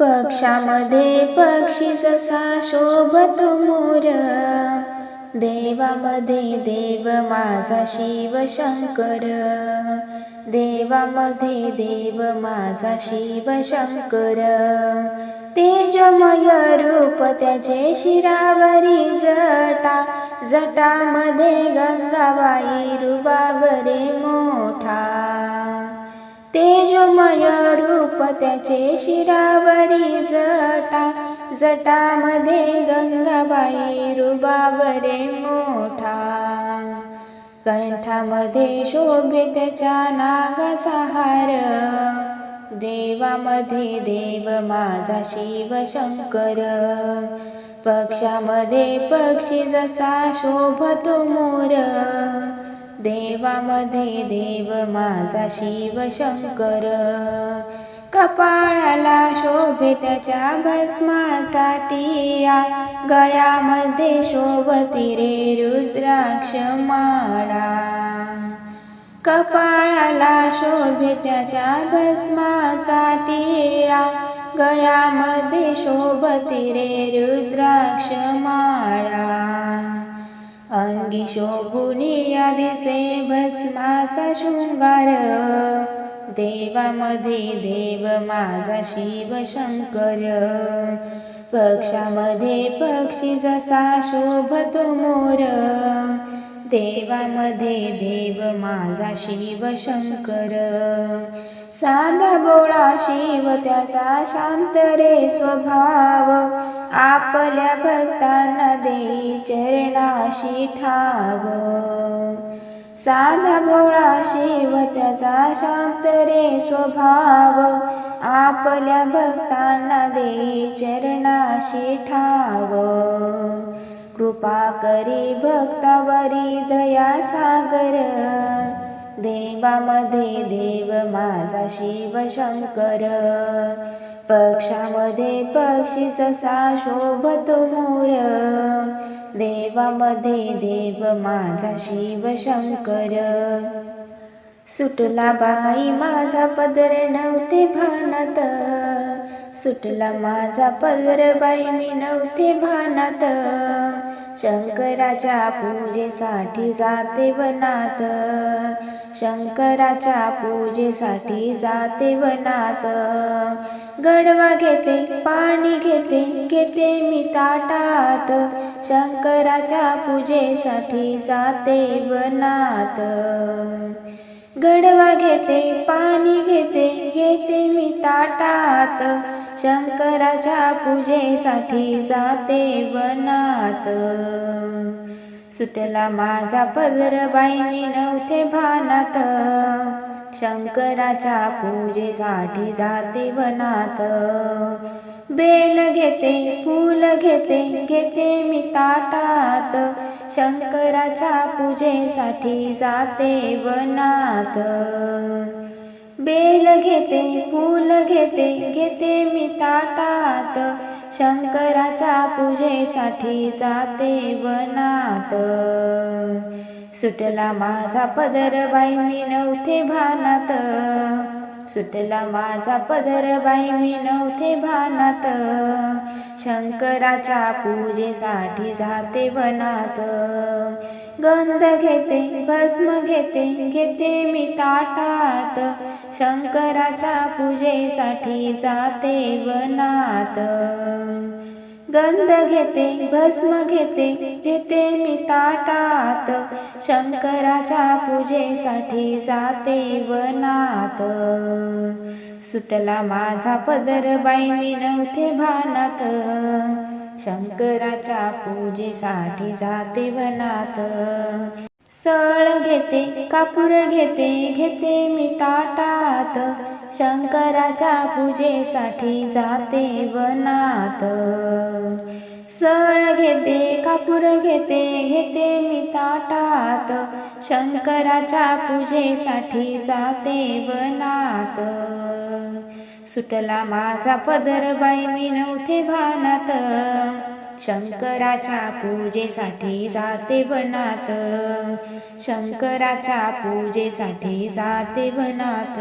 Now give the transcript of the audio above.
पक्षामध्ये पक्षी जसा शोभतो मोर. देवामध्ये देव माझा शिव शंकर. देवामध्ये देव माझा शिव शंकर. तेजमय रूप त्याचे शिरावरी जटा. जटामध्ये गंगाबाई रुबावरे मोठा. तेजमय रूप त्याचे शिरावरी जटा जटामध्ये गंगाबाई रुबावरे मोठा. कंठामध्ये शोभे त्याच्या नागाचा हार देवामध्ये देव माझा शिव शंकर. पक्षामध्ये पक्षी जसा शोभतो मोर देवामध्ये देव माझा शिव शंकर. कपाळाला शोभे त्याच्या भस्माचा टिया गळ्यामध्ये शोभती रे रुद्राक्ष माळा. कपाळाला शोभे त्याच्या भस्माचा टिया गळ्यामध्ये शोभती रे रुद्राक्ष माळा अंगी शोभुनिया दिसे भस्माचा शृंगार. देवामध्ये देव माझा शिव शंकर. पक्षामध्ये पक्षी जसा शोभतो मोर. देवामध्ये देव माझा शिव शंकर. साधा बोळा शिव त्याचा शांत रे स्वभाव. आपल्या भक्तांना देई चरणाशी ठाव. साधा भोळा शिव त्याचा शांत रे स्वभाव. आपल्या भक्तांना देई चरणाशी ठाव. कृपा करी भक्तावरी दया सागर. देवामध्ये देव माझा शिव शंकर. पक्षामध्ये पक्षी जसा शोभतो मोर. देवामध्ये देव माझा शिव शंकर सुटला बाई माझा पदर नव्हते भानात. सुटला माझा पदर बाई मी नव्हते भानात. शंकराच्या पूजेसाठी जाते वनात. शंकराच्या पूजेसाठी जाते वनात. गडवा घेते पाणी घेते घेते मी ताटात. शंकराच्या पूजेसाठी जाते वनात. गडवा घेते पाणी घेते घेते मी ताटात. शंकराच्या पूजेसाठी जाते वनात. सुटला माझा पदर बाई मी नव्हते भानात. शंकराच्या पूजेसाठी जाते वनात. बेल घेते फूल घेते घेते मी ताटात. शंकराच्या पूजेसाठी जाते वनात. बेल घेते फूल घेते घेते मी ताटात. शंकराच्या पूजेसाठी जाते वनात. सुटला माझा पदर बाई मी नव्हते भानात. सुटला माझा पदर बाई मी नव्हते भानात. शंकराच्या पूजेसाठी जाते वनात. गंध घेते भस्म घेते घेते मी ताटात. शंकराच्या पूजेसाठी जाते वनात. गंध घेते भस्म घेते घेते मी ताटात. शंकराच्या पूजेसाठी जाते वनात. सुटला माझा पदर बाई मी नव्हते भानात. शंकराच्या पूजेसाठी जाते वनात. सळ घेते कापूर घेते घेते मी ताटात. शंकराच्या पूजेसाठी जाते वनात. सळ घेते कापूर घेते घेते मी ताटात. शंकराच्या पूजेसाठी जाते वनात. सुटला माझा पदर बाई मी नव्हते भानात. शंकराच्या पूजेसाठी जाते वनात. शंकराच्या पूजेसाठी जाते वनात.